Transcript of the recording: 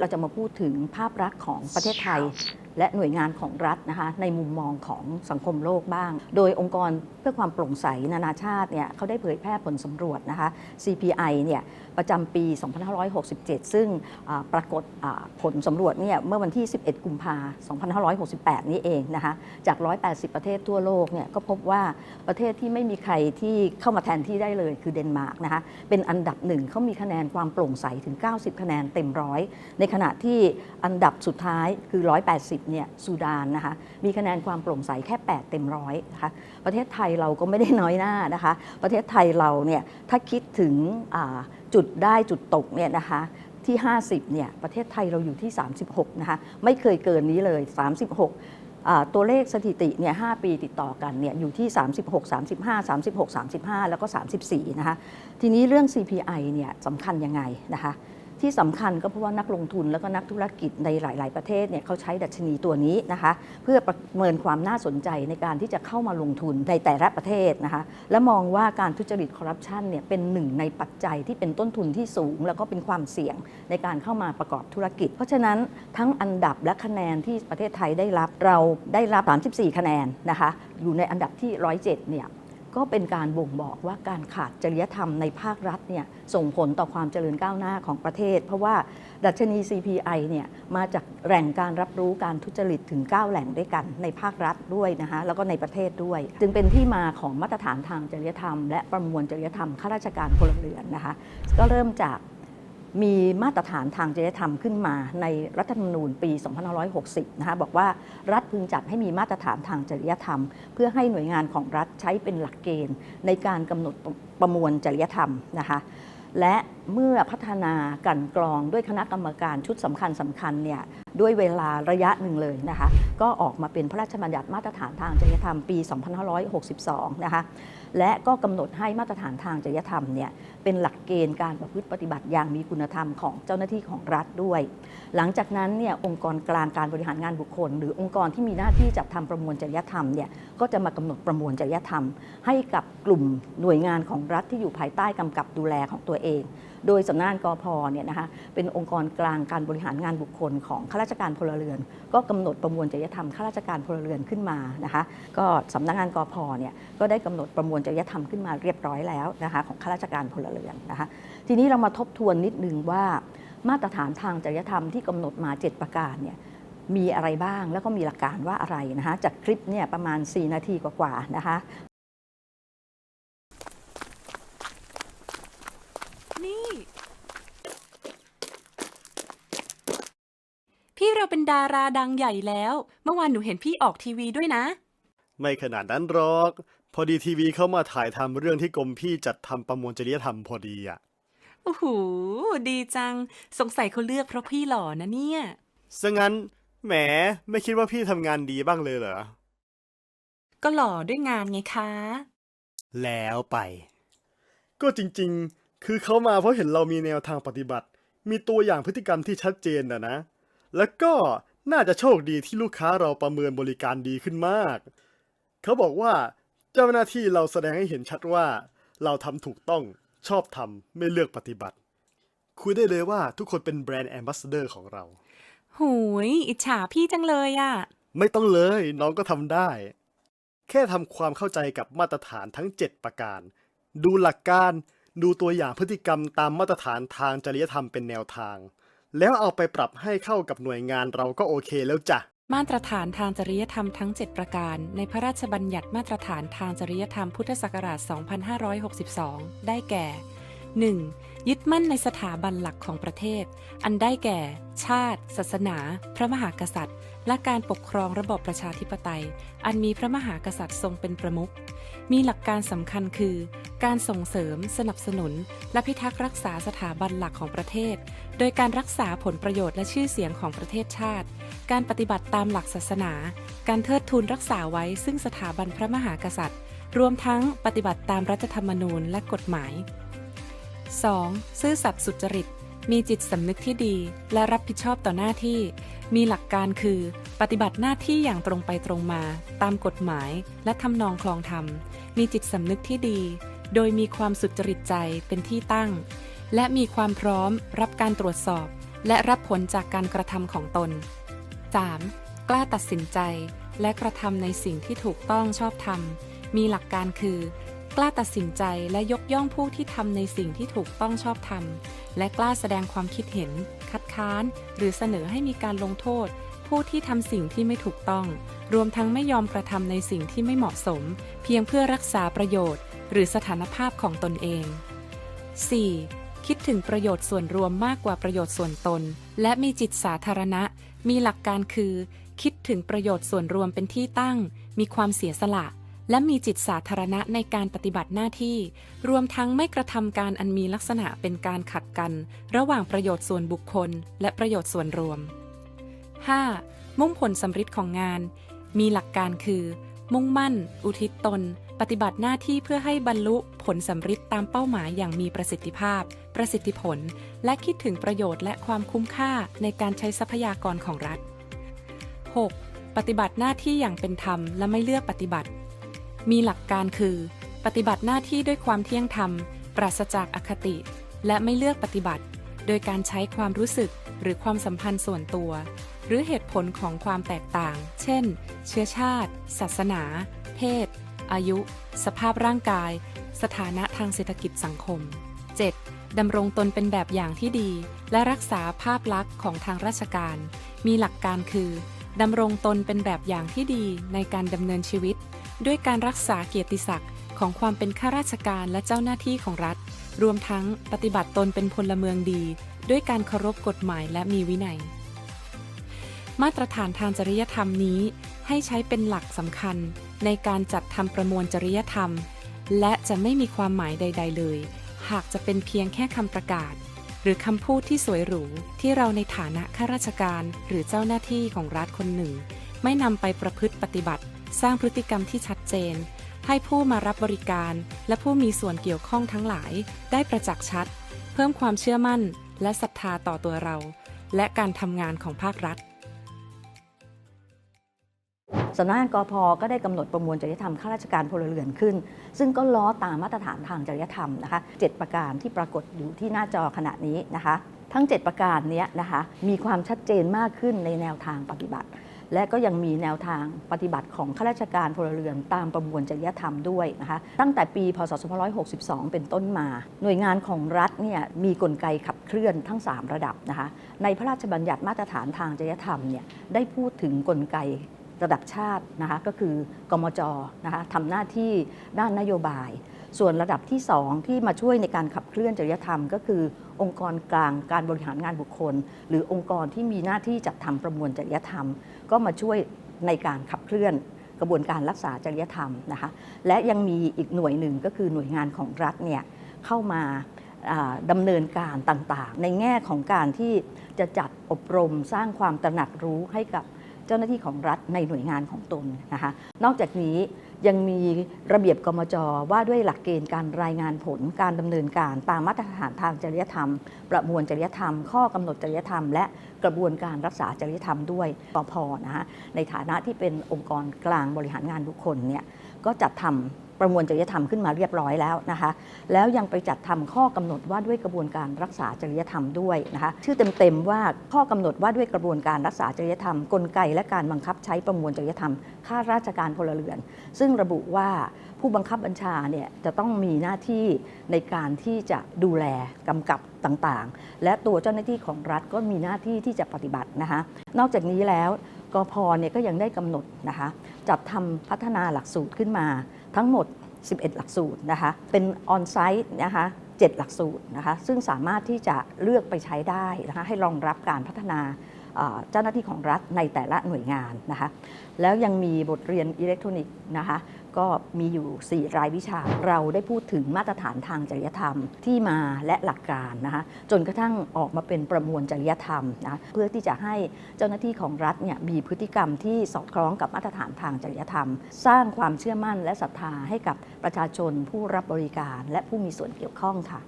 เราจะมาพูดถึงภาพลักษณ์ของประเทศไทย และหน่วยงานของรัฐนะคะในมุมมองของสังคมโลกบ้าง โดยองค์กรเพื่อความโปร่งใสนานาชาติเนี่ยเขาได้เผยแพร่ผลสำรวจนะคะ CPI เนี่ย ประจำปี 2567 ซึ่งอ่าปรากฏผลสำรวจเนี่ยเมื่อวันที่ 11 กุมภา2568 นี้เองนะคะจาก 180 ประเทศทั่วโลกเนี่ยก็พบว่าประเทศที่ไม่มีใครที่เข้ามาแทนที่ได้เลยคือเดนมาร์กนะคะเป็นอันดับหนึ่งเขามีคะแนนความโปร่งใสถึง 90 คะแนนเต็มร้อยในขณะที่อันดับสุดท้ายคือ 180 เนี่ยซูดานนะคะมีคะแนนความโปร่งใสแค่ 8 เต็มร้อยนะคะประเทศไทยเราก็ไม่ได้น้อยหน้านะคะ ประเทศไทยเราเนี่ยถ้าคิดถึง จุดได้จุดตกเนี่ยนะคะที่ 50เนี่ยประเทศไทยเราอยู่ที่ 36นะคะไม่เคยเกินนี้เลย 36 ตัวเลขสถิติเนี่ย5ปีติดต่อกันเนี่ยอยู่ที่ 36 35 36 35 แล้วก็ 34นะคะทีนี้เรื่อง CPI เนี่ยสำคัญยังไงนะคะ ที่สำคัญก็เพราะว่านักลงทุนแล้วก็นักธุรกิจในหลาย ๆ ประเทศเนี่ยเขาใช้ดัชนีตัวนี้นะคะ เพื่อประเมินความน่าสนใจในการที่จะเข้ามาลงทุนในแต่ละประเทศนะคะ และมองว่าการทุจริตคอร์รัปชันเนี่ยเป็นหนึ่งในปัจจัยที่เป็นต้นทุนที่สูง แล้วก็เป็นความเสี่ยงในการเข้ามาประกอบธุรกิจ เพราะฉะนั้นทั้งอันดับและคะแนนที่ประเทศไทยได้รับเราได้รับ 34 คะแนนนะคะ อยู่ในอันดับที่ 107 เนี่ย ก็เป็นการบ่งบอกว่าการขาดจริยธรรมในภาครัฐเนี่ยส่งผลต่อความเจริญก้าวหน้าของประเทศ เพราะว่าดัชนี CPI เนี่ยมาจากแหล่งการรับรู้การทุจริตถึง 9 แหล่งด้วยกันในภาครัฐด้วยนะคะแล้วก็ในประเทศด้วย จึงเป็นที่มาของมาตรฐานทางจริยธรรม และประมวลจริยธรรมข้าราชการพลเรือนนะคะก็เริ่มจาก มีมาตรฐานทางจริยธรรมขึ้นมาในรัฐธรรมนูญปี 2560 นะคะบอกว่ารัฐพึงจัดให้มีมาตรฐานทางจริยธรรม เพื่อให้หน่วยงานของรัฐใช้เป็นหลักเกณฑ์ ในการกำหนดประมวลจริยธรรมนะคะและเมื่อพัฒนากันกรองด้วยคณะกรรมการชุดสำคัญสำคัญเนี่ยด้วยเวลาระยะหนึ่งเลยนะคะก็ออกมาเป็นพระราชบัญญัติมาตรฐานทางจริยธรรมปี 2562 นะคะและก็กำหนดให้มาตรฐานทางจริยธรรมเนี่ยเป็นหลักเกณฑ์การประพฤติปฏิบัติอย่างมีคุณธรรมของเจ้าหน้าที่ของรัฐด้วย หลังจากนั้นเนี่ยองค์กรกลางการบริหารงานบุคคล หรือองค์กรที่มีหน้าที่จัดทำประมวลจริยธรรมเนี่ยก็จะมากำหนดประมวลจริยธรรม ให้กับกลุ่มหน่วยงานของรัฐที่อยู่ภายใต้กำกับดูแลของตัวเอง โดยสำนักงานกอพเนี่ยนะคะเป็นองค์กรกลางการบริหารงานบุคคลของข้าราชการพลเรือน ก็กำหนดประมวลจริยธรรมข้าราชการพลเรือนขึ้นมานะคะก็สำนักงานกอพเนี่ยก็ได้กำหนดประมวลจริยธรรมขึ้นมาเรียบร้อยแล้วนะคะของข้าราชการพลเรือนนะคะทีนี้เรามาทบทวนนิดนึงว่า มาตรฐานทางจริยธรรมที่กำหนดมา 7 ประการเนี่ยมีอะไรบ้างแล้วก็มีหลักการว่าอะไรนะคะจากคลิปเนี่ยประมาณ 4 นาทีกว่าๆนะคะ นี่ พี่เราเป็นดาราดังใหญ่แล้ว เมื่อวานหนูเห็นพี่ออกทีวีด้วยนะ ไม่ขนาดนั้นหรอก พอดีทีวีเข้ามาถ่ายทำเรื่องที่กรมพี่จัดทำประมวลจริยธรรมพอดีอะ โอ้โห ดีจัง สงสัยเขาเลือกเพราะพี่หล่อนะเนี่ย ซะงั้นแหมไม่คิดว่าพี่ทำงานดีบ้างเลยเหรอ ก็หล่อด้วยงานไงคะ แล้วไป ก็จริงๆ คือเขามาเพราะเห็นเรามีแนวทางปฏิบัติ มีตัวอย่างพฤติกรรมที่ชัดเจนนะนะ แล้วก็น่าจะโชคดีที่ลูกค้าเราประเมินบริการดีขึ้นมาก เขาบอกว่าเจ้าหน้าที่เราแสดงให้เห็นชัดว่า เราทำถูกต้องชอบทำไม่เลือกปฏิบัติ คุยได้เลยว่าทุกคนเป็นแบรนด์แอมบ s สเดอร์ของเรา หูย อิจฉาพี่จังเลยอะไม่ต้องเลยน้องก็ทำได้ แค่ทำความเข้าใจกับมาตรฐานทั้ง 7 ประการ ดูหลักการ ดูตัวอย่างพฤติกรรมตามมาตรฐานทางจริยธรรมเป็นแนวทาง แล้วเอาไปปรับให้เข้ากับหน่วยงานเราก็โอเคแล้วจ้ะ มาตรฐานทางจริยธรรมทั้ง 7 ประการ ในพระราชบัญญัติมาตรฐานทางจริยธรรมพุทธศักราช 2562 ได้แก่ 1. ยึดมั่นในสถาบันหลักของประเทศ อันได้แก่ ชาติ ศาสนา พระมหากษัตริย์ และการปกครองระบอบประชาธิปไตย อันมีพระมหากษัตริย์ทรงเป็นประมุข มีหลักการสำคัญคือ การส่งเสริม สนับสนุน และพิทักษ์รักษาสถาบันหลักของประเทศ โดยการรักษาผลประโยชน์และชื่อเสียงของประเทศชาติ การปฏิบัติตามหลักศาสนา การเทิดทูนรักษาไว้ซึ่งสถาบันพระมหากษัตริย์ รวมทั้งปฏิบัติตามรัฐธรรมนูญและกฎหมาย 2. ซื่อสัตย์สุจริต มีจิตสำนึกที่ดี และรับผิดชอบต่อหน้าที่ มีหลักการคือ ปฏิบัติหน้าที่อย่างตรงไปตรงมา ตามกฎหมาย และทำนองคลองธรรม มีจิตสำนึกที่ดี โดยมีความสุจริตใจเป็นที่ตั้ง และมีความพร้อม รับการตรวจสอบ และรับผลจากการกระทำของตน 3. กล้าตัดสินใจ และกระทำในสิ่งที่ถูกต้องชอบธรรม มีหลักการคือ กล้าตัดสินใจและยกย่องผู้ที่ทำในสิ่งที่ถูกต้องชอบธรรม และกล้าแสดงความคิดเห็น คัดค้าน หรือเสนอให้มีการลงโทษ ผู้ที่ทำสิ่งที่ไม่ถูกต้อง รวมทั้งไม่ยอมกระทำในสิ่งที่ไม่เหมาะสม เพียงเพื่อรักษาประโยชน์ หรือสถานภาพของตนเอง 4. คิดถึงประโยชน์ส่วนรวมมากกว่าประโยชน์ส่วนตน และมีจิตสาธารณะ มีหลักการคือ คิดถึงประโยชน์ส่วนรวมเป็นที่ตั้ง มีความเสียสละ และมีจิตสาธารณะในการปฏิบัติหน้าที่ รวมทั้งไม่กระทำการอันมีลักษณะเป็นการขัดกัน ระหว่างประโยชน์ส่วนบุคคล และประโยชน์ส่วนรวม 5. มุ่งผลสำฤทธิ์ของงาน มีหลักการคือ มุ่งมั่น อุทิศตน ปฏิบัติหน้าที่เพื่อให้บรรลุผลสำฤทธิ์ตามเป้าหมายอย่างมีประสิทธิภาพ ประสิทธิผล และคิดถึงประโยชน์และความคุ้มค่าในการใช้ทรัพยากรของรัฐ 6. ปฏิบัติหน้าที่อย่างเป็นธรรมและไม่เลือกปฏิบัติ มีหลักการคือ ปฏิบัติหน้าที่ด้วยความเที่ยงธรรม ปราศจากอคติ และไม่เลือกปฏิบัติ โดยการใช้ความรู้สึกหรือความสัมพันธ์ส่วนตัว หรือเหตุผลของความแตกต่าง เช่น เชื้อชาติ ศาสนา เพศ อายุ สภาพร่างกาย สถานะทางเศรษฐกิจสังคม 7. ดำรงตนเป็นแบบอย่างที่ดี และรักษาภาพลักษณ์ของทางราชการ มีหลักการคือดำรงตนเป็นแบบอย่างที่ดีในการดำเนินชีวิต ด้วยการรักษาเกียรติศักดิ์ของความเป็นข้าราชการและเจ้าหน้าที่ของรัฐ รวมทั้งปฏิบัติตนเป็นพลเมืองดี ด้วยการเคารพกฎหมายและมีวินัย มาตรฐานทางจริยธรรมนี้ ให้ใช้เป็นหลักสำคัญในการจัดทำประมวลจริยธรรม และจะไม่มีความหมายใด ๆ เลย หากจะเป็นเพียงแค่คำประกาศ หรือคำพูดที่สวยหรูที่เราในฐานะข้าราชการหรือเจ้าหน้าที่ของรัฐคนหนึ่ง ไม่นำไปประพฤติปฏิบัติ สร้างพฤติกรรมที่ชัดเจน ให้ผู้มารับบริการ และผู้มีส่วนเกี่ยวข้องทั้งหลาย ได้ประจักษ์ชัด เพิ่มความเชื่อมั่น และศรัทธาต่อตัวเรา และการทำงานของภาครัฐสำนักงานกพก็ได้กำหนดประมวลจริยธรรมข้าราชการพลเรือนขึ้น ซึ่งก็ล้อตามมาตรฐานทางจริยธรรมนะคะ7ประการที่ปรากฏอยู่ที่หน้าจอขณะนี้นะคะ ทั้ง 7 ประการนี้นะคะมีความชัดเจนมากขึ้นในแนวทางปฏิบัติ และก็ยังมีแนวทางปฏิบัติของข้าราชการพลเรือนตามประมวลจริยธรรมด้วยนะคะตั้งแต่ปี พศ 2562 เป็นต้นมา หน่วยงานของรัฐเนี่ยมีกลไกขับเคลื่อนทั้ง 3 ระดับนะคะในพระราชบัญญัติมาตรฐานทางจริยธรรมเนี่ยได้พูดถึงกลไกระดับชาตินะคะก็คือกมจนะคะทำหน้าที่ด้านนโยบาย ส่วนระดับที่ 2 ที่มาช่วยในการขับเคลื่อนจริยธรรม ก็คือ องค์กรกลางการบริหารงานบุคคล หรือองค์กรที่มีหน้าที่จัดทำประมวลจริยธรรม ก็มาช่วยในการขับเคลื่อนกระบวนการรักษาจริยธรรมนะคะและยังมีอีกหน่วยหนึ่งก็คือหน่วยงานของรัฐเนี่ยเข้ามาอ่าดำเนินการต่างๆ ในแง่ของการที่จะจัดอบรมสร้างความตระหนักรู้ให้กับ เจ้าหน้าที่ของรัฐในหน่วยงานของตนนะคะ นอกจากนี้ยังมีระเบียบกมจว่าด้วยหลักเกณฑ์การรายงานผลการดำเนินการตามมาตรฐานทางจริยธรรม ประมวลจริยธรรม ข้อกำหนดจริยธรรม และกระบวนการรักษาจริยธรรมด้วยปพนะคะในฐานะที่เป็นองค์กรกลางบริหารงานบุคคลเนี่ยก็จัดทำ ประมวลจริยธรรมขึ้นมาเรียบร้อยแล้วนะคะ แล้วยังไปจัดทำข้อกำหนดว่าด้วยกระบวนการรักษาจริยธรรมด้วยนะคะ ชื่อเต็มๆว่าข้อกำหนดว่าด้วยกระบวนการรักษาจริยธรรม กลไกและการบังคับใช้ประมวลจริยธรรมข้าราชการพลเรือน ซึ่งระบุว่าผู้บังคับบัญชาเนี่ยจะต้องมีหน้าที่ในการที่จะดูแลกำกับต่างๆ และตัวเจ้าหน้าที่ของรัฐก็มีหน้าที่ที่จะปฏิบัตินะคะ นอกจากนี้แล้วกพเนี่ยก็ยังได้กำหนดนะคะจัดทำพัฒนาหลักสูตรขึ้นมา ทั้งหมด 11 หลักสูตรนะคะ เป็นออนไซต์นะคะ7หลักสูตรนะคะ ซึ่งสามารถที่จะเลือกไปใช้ได้นะคะ ให้รองรับการพัฒนา เจ้าหน้าที่ของรัฐในแต่ละหน่วยงานนะคะแล้วยังมีบทเรียนอิเล็กทรอนิกส์นะคะก็มีอยู่ 4 รายวิชาเราได้พูดถึงมาตรฐานทางจริยธรรมที่มาและหลักการนะคะจนกระทั่งออกมาเป็นประมวลจริยธรรมนะเพื่อที่จะให้เจ้าหน้าที่ของรัฐเนี่ยมีพฤติกรรมที่สอดคล้องกับมาตรฐานทางจริยธรรม สร้างความเชื่อมั่นและศรัทธาให้กับประชาชนผู้รับบริการ และผู้มีส่วนเกี่ยวข้องค่ะ